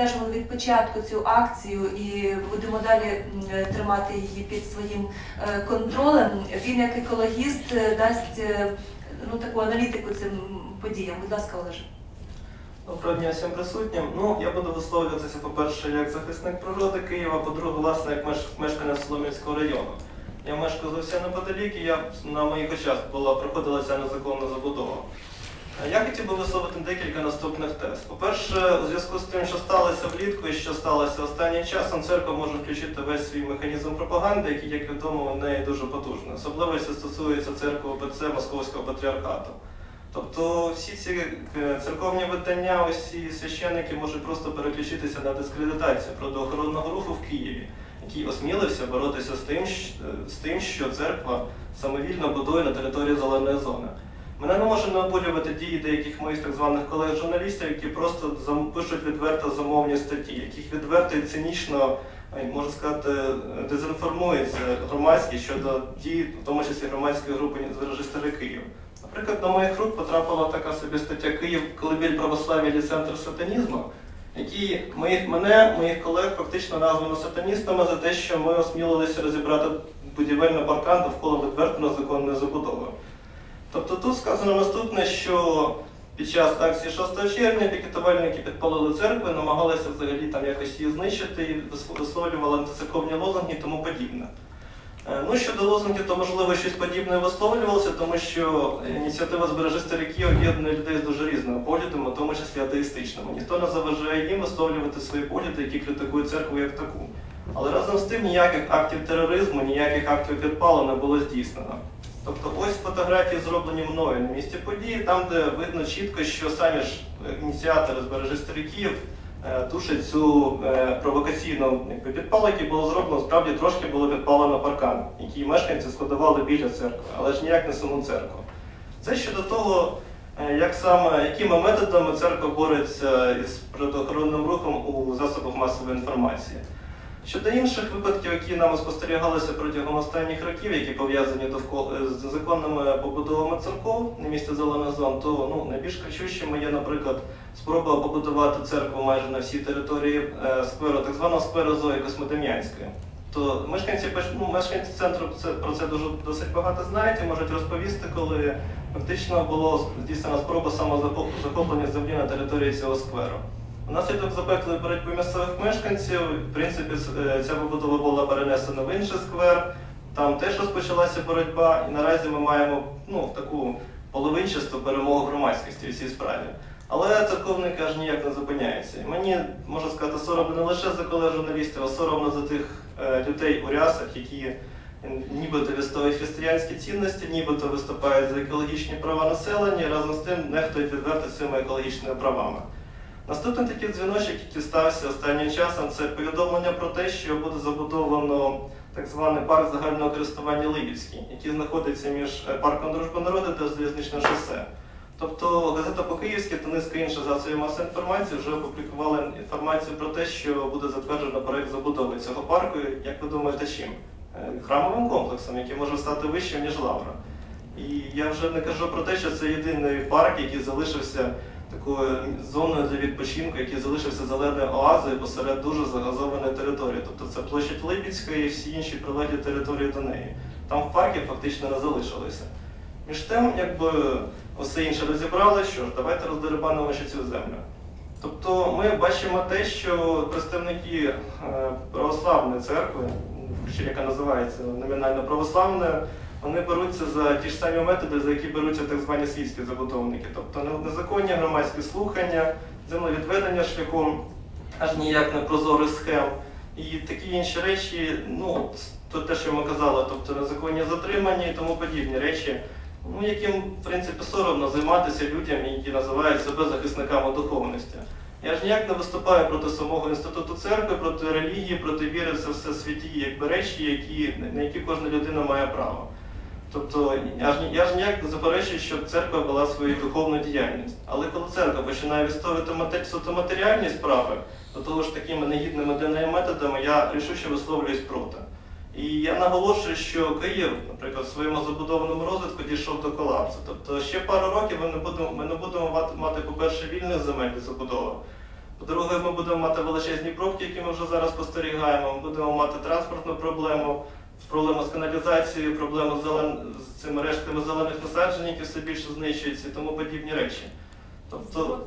Стежимо від початку цю акцію і будемо далі тримати її під своїм е, контролем. Він як екологіст е, дасть е, ну таку аналітику цим подіям. Будь ласка, Олеже. Доброго дня всім присутнім. Ну, я буду висловлюватися, по-перше, як захисник природи Києва, по-друге, власне, як мешканець Солом'янського району. Я мешкаю зовсім неподалік, і я на моїх очах була проходила ця незаконна забудова. Я хотів би висловити декілька наступних тез. По-перше, у зв'язку з тим, що сталося влітку і що сталося останнім часом, церква може включити весь свій механізм пропаганди, який, як відомо, у неї дуже потужний. Особливо це стосується церкви ОПЦ Московського патріархату. Тобто всі ці е, церковні видання, усі священники можуть просто переключитися на дискредитацію природоохоронного руху в Києві, який осмілився боротися з тим, з тим, що церква самовільно будує на території зеленої зони. Мене не може не обурювати дії деяких моїх так званих колег-журналістів, які просто пишуть відверто замовні статті, яких відверто і цинічно, можна сказати, дезінформується громадськість щодо дій, в тому числі громадської групи режисери Київ. Наприклад, на моїх рук потрапила така собі стаття Київ колибіль православ'я і центр сатанізму, які моїх, мене, моїх колег фактично названо сатаністами за те, що ми осмілилися розібрати будівельний паркан довкола відверто незаконної забудови. Тобто тут сказано наступне, що під час акції 6 червня пікетувальники підпалили церкву, намагалися взагалі там якось її знищити висловлювали антицерковні лозунги і тому подібне. Е, Ну, щодо лозунгів, то можливо щось подібне висловлювалося, тому що ініціатива збережи стариків об'єднує людей з дуже різними поглядами, в тому числі атеїстичними. Ніхто не заважає їм висловлювати свої погляди, які критикують церкву як таку. Але разом з тим ніяких актів тероризму, ніяких актів підпалу не було здійснено. Тобто ось фотографії зроблені мною на місці події, там, де видно чітко, що самі ж е, ініціатори збережи стариків е, тушать цю е, провокаційну підпал, який було зроблено, справді трошки було підпалено паркан, який мешканці складували біля церкви, але ж ніяк не саму церкву. Це щодо того, е, як саме, якими методами церква бореться із природоохоронним рухом у засобах масової інформації. Щодо інших випадків, які нам спостерігалися протягом останніх років, які пов'язані довкола з незаконними побудовами церков на місці зелених зон, то ну, найбільш кричущими є, наприклад, спроба побудувати церкву майже на всій території е, скверу, так званого скверу Зої Космодем'янської. То мешканці, ну, мешканці центру про це дуже досить багато знають і можуть розповісти, коли фактично було здійснена спроба самозахоплення землі на території цього скверу. Внаслідок запеклої боротьби місцевих мешканців, в принципі, е, ця побудова була перенесена в інший сквер. Там теж розпочалася боротьба, і наразі ми маємо ну, таку половинчасту перемогу громадськості у цій справі. Але церковники аж ніяк не зупиняються. І мені можна сказати, соромно не лише за колег журналістів, а соромно за тих е, людей у рясах, які нібито відстоюють християнські цінності, нібито виступають за екологічні права населення, і разом з тим нехтують відверто цими екологічними правами. Наступний такий дзвіночок, який стався останнім часом, це повідомлення про те, що буде забудовано так званий парк загального користування Либідський, який знаходиться між е, парком Дружби народу та залізничним шосе. Тобто газета по-київськи та низка інших засобів масової інформації вже опублікували інформацію про те, що буде затверджено проект забудови цього парку, як ви думаєте, чим? Е, Храмовим комплексом, який може стати вищим, ніж Лавра. І я вже не кажу про те, що це єдиний парк, який залишився такою зоною для відпочинку, який залишився зеленою оазою посеред дуже загазованої території. Тобто це площадь Липецька і всі інші прилеглі території до неї. Там парків фактично не залишилося. Між тим, якби усе інше розібрали, що ж, давайте роздерибанимо ще цю землю. Тобто ми бачимо те, що представники е, православної церкви, яка називається номінально православною, вони беруться за ті ж самі методи, за які беруться так звані світські забудовники. Тобто незаконні громадські слухання, землевідведення шляхом аж ніяк не прозорих схем. І такі інші речі, ну, то те, що ми казали, тобто незаконні затримання і тому подібні речі, ну, яким, в принципі, соромно займатися людям, які називають себе захисниками духовності. Я ж ніяк не виступаю проти самого інституту церкви, проти релігії, проти віри, це все святі якби речі, які, на які кожна людина має право. Тобто я ж, я ж ніяк не заперечую, щоб церква була свою духовну діяльність. Але коли церква починає відстоювати суто матеріальні справи, до того ж такими негідними методами, я рішуче висловлююсь проти. І я наголошую, що Київ, наприклад, в своєму забудованому розвитку дійшов до колапсу. Тобто ще пару років ми не будемо, ми не будемо мати, по-перше, вільних земель для забудови. По-друге, ми будемо мати величезні пробки, які ми вже зараз спостерігаємо. Ми будемо мати транспортну проблему, проблему з каналізацією, проблему з, зелен... з цими рештками зелених насаджень, які все більше знищуються і тому подібні речі. Тобто,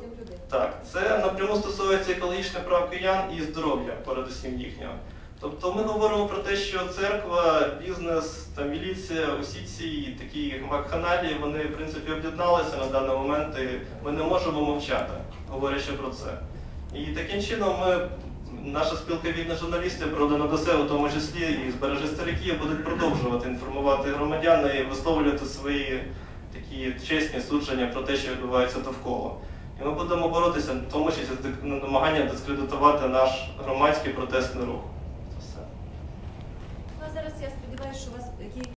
так, це напряму стосується екологічної прав киян і здоров'я, передусім їхнього. Тобто ми говоримо про те, що церква, бізнес та міліція, усі ці такі вакханалії, вони в принципі об'єдналися на даний момент, і ми не можемо мовчати, говорячи про це. І таким чином ми, наша спілка вільних журналістів, продана до себе, в тому числі і збережи стариків, будуть продовжувати інформувати громадян і висловлювати свої такі чесні судження про те, що відбувається довкола. І ми будемо боротися, в тому числі з дик- намаганням дискредитувати наш громадський протестний рух. Це все. Ну а зараз я сподіваюся, що у вас які